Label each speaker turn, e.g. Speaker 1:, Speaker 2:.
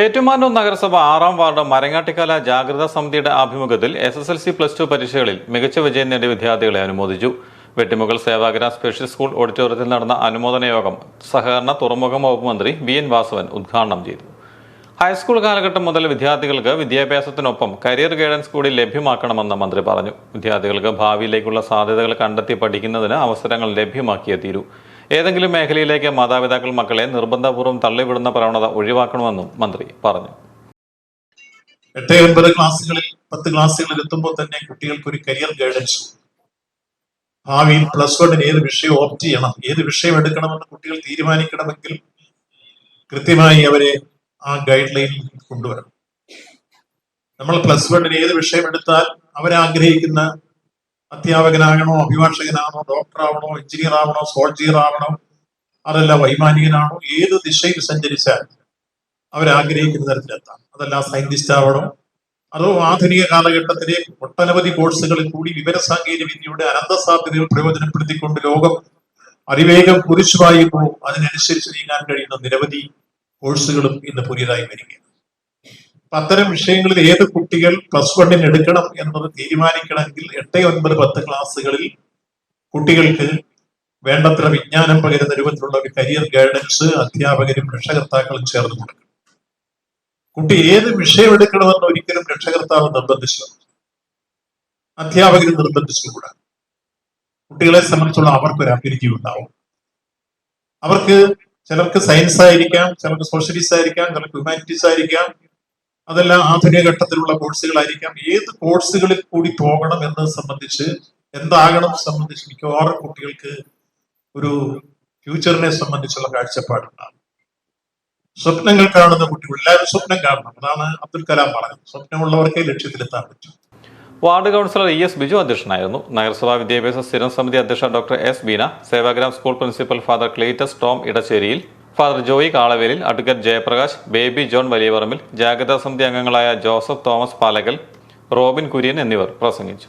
Speaker 1: ഏറ്റുമാനൂർ നഗരസഭ ആറാം വാർഡ് മരങ്ങാട്ടിക്കാല ജാഗ്രതാ സമിതിയുടെ ആഭിമുഖ്യത്തിൽ S S L C plus two പരീക്ഷകളിൽ മികച്ച വിജയം നേടിയ വിദ്യാർത്ഥികളെ അനുമോദിച്ചു. വെട്ടിമുകൾ സേവാഗ്ര സ്പെഷ്യൽ സ്കൂൾ ഓഡിറ്റോറിയത്തിൽ നടന്ന അനുമോദന യോഗം സഹകരണ തുറമുഖ വകുപ്പ് മന്ത്രി വി എൻ വാസവൻ ഉദ്ഘാടനം ചെയ്തു. ഹൈസ്കൂൾ കാലഘട്ടം മുതൽ വിദ്യാർത്ഥികൾക്ക് വിദ്യാഭ്യാസത്തിനൊപ്പം കരിയർ ഗൈഡൻസ് കൂടി ലഭ്യമാക്കണമെന്ന് മന്ത്രി പറഞ്ഞു. വിദ്യാർത്ഥികൾക്ക് ഭാവിയിലേക്കുള്ള സാധ്യതകൾ കണ്ടെത്തി പഠിക്കുന്നതിന് അവസരങ്ങൾ ലഭ്യമാക്കിയേ തീരൂ. ഏതെങ്കിലും മേഖലയിലേക്ക് മാതാപിതാക്കൾ മക്കളെ നിർബന്ധപൂർവം തള്ളിവിടുന്ന പ്രവണത ഒഴിവാക്കണമെന്നും മന്ത്രി പറഞ്ഞു.
Speaker 2: എട്ട് ഒൻപത് ക്ലാസ്സുകളിൽ പത്ത് ക്ലാസ്സുകളിൽ എത്തുമ്പോൾ തന്നെ കുട്ടികൾക്ക് ഒരു കരിയർ ഗൈഡൻസ് ഭാവിയിൽ പ്ലസ് വണ്ണിന് ഏത് വിഷയം ഓപ്റ്റ് ചെയ്യണം ഏത് വിഷയം എടുക്കണമെന്ന് കുട്ടികൾ തീരുമാനിക്കണമെങ്കിൽ കൃത്യമായി അവരെ ആ ഗൈഡ് ലൈൻ കൊണ്ടുവരണം. നമ്മൾ പ്ലസ് വണ്ണിന് ഏത് വിഷയം എടുത്താൽ അവരാഗ്രഹിക്കുന്ന അധ്യാപകനാകണോ അഭിഭാഷകനാണോ ഡോക്ടർ ആവണോ എഞ്ചിനീയർ ആവണോ സോൾജിയർ ആവണോ അതല്ല വൈമാനികനാണോ ഏത് ദിശയിൽ സഞ്ചരിച്ചാൽ അവരാഗ്രഹിക്കുന്ന തരത്തിലെത്താം. അതല്ല സയന്റിസ്റ്റ് ആവണോ. അതോ ആധുനിക കാലഘട്ടത്തിലെ ഒട്ടനവധി കോഴ്സുകളിൽ കൂടി വിവരസാങ്കേതിക വിദ്യയുടെ അനന്ത സാധ്യതകൾ പ്രയോജനപ്പെടുത്തിക്കൊണ്ട് ലോകം അതിവേഗം കുരിശുവായുമ്പോൾ അതിനനുസരിച്ച് നീങ്ങാൻ കഴിയുന്ന നിരവധി കോഴ്സുകളും ഇന്ന് പുതിയതായി അപ്പൊ അത്തരം വിഷയങ്ങളിൽ ഏത് കുട്ടികൾ പ്ലസ് വണ്ണിന് എടുക്കണം എന്നത് തീരുമാനിക്കണമെങ്കിൽ എട്ട് ഒൻപത് പത്ത് ക്ലാസ്സുകളിൽ കുട്ടികൾക്ക് വേണ്ടത്ര വിജ്ഞാനം പകരുന്ന രൂപത്തിലുള്ള ഒരു കരിയർ ഗൈഡൻസ് അധ്യാപകരും രക്ഷകർത്താക്കളും ചേർന്ന് കൊടുക്കണം. കുട്ടി ഏത് വിഷയം എടുക്കണമെന്ന് ഒരിക്കലും രക്ഷകർത്താവ് നിർബന്ധിച്ചു. അധ്യാപകരും നിർബന്ധിച്ചുകൂടാ. കുട്ടികളെ സംബന്ധിച്ചുള്ള അവർക്കൊരു അഭിരുചി ഉണ്ടാവും. അവർക്ക് ചിലർക്ക് സയൻസ് ആയിരിക്കാം ചിലർക്ക് സോഷ്യലിസ്റ്റ് ആയിരിക്കാം ചിലർക്ക് ഹ്യൂമാനിറ്റീസ് ആയിരിക്കാം അതെല്ലാം ആധുനിക ഘട്ടത്തിലുള്ള കോഴ്സുകളായിരിക്കാം ഏത് കോഴ്സുകളിൽ കൂടി പോകണം എന്നത് സംബന്ധിച്ച് എന്താകണം സംബന്ധിച്ച് മിക്കവാറും കുട്ടികൾക്ക് ഒരു ഫ്യൂച്ചറിനെ സംബന്ധിച്ചുള്ള കാഴ്ചപ്പാടുണ്ടാകും. സ്വപ്നങ്ങൾ കാണുന്ന കുട്ടികൾ എല്ലാവരും സ്വപ്നം കാണണം. അതാണ് അബ്ദുൽ കലാം പറഞ്ഞത്. സ്വപ്നമുള്ളവർക്കേ ലക്ഷ്യത്തിലെത്താൻ പറ്റും.
Speaker 1: Ward councillor E S Biju അധ്യക്ഷനായിരുന്നു. നഗരസഭാ വിദ്യാഭ്യാസ സ്ഥിരം സമിതി അധ്യക്ഷ doctor S Beena Sevagram school principal father Cletus Tom Idacheriyil father Joy Kalavelil advocate Jayaprakash Baby John Valiyaparambil ജാഗ്രതാ സമിതി അംഗങ്ങളായ Joseph Thomas Palakal Robin Kurian എന്നിവർ പ്രസംഗിച്ചു.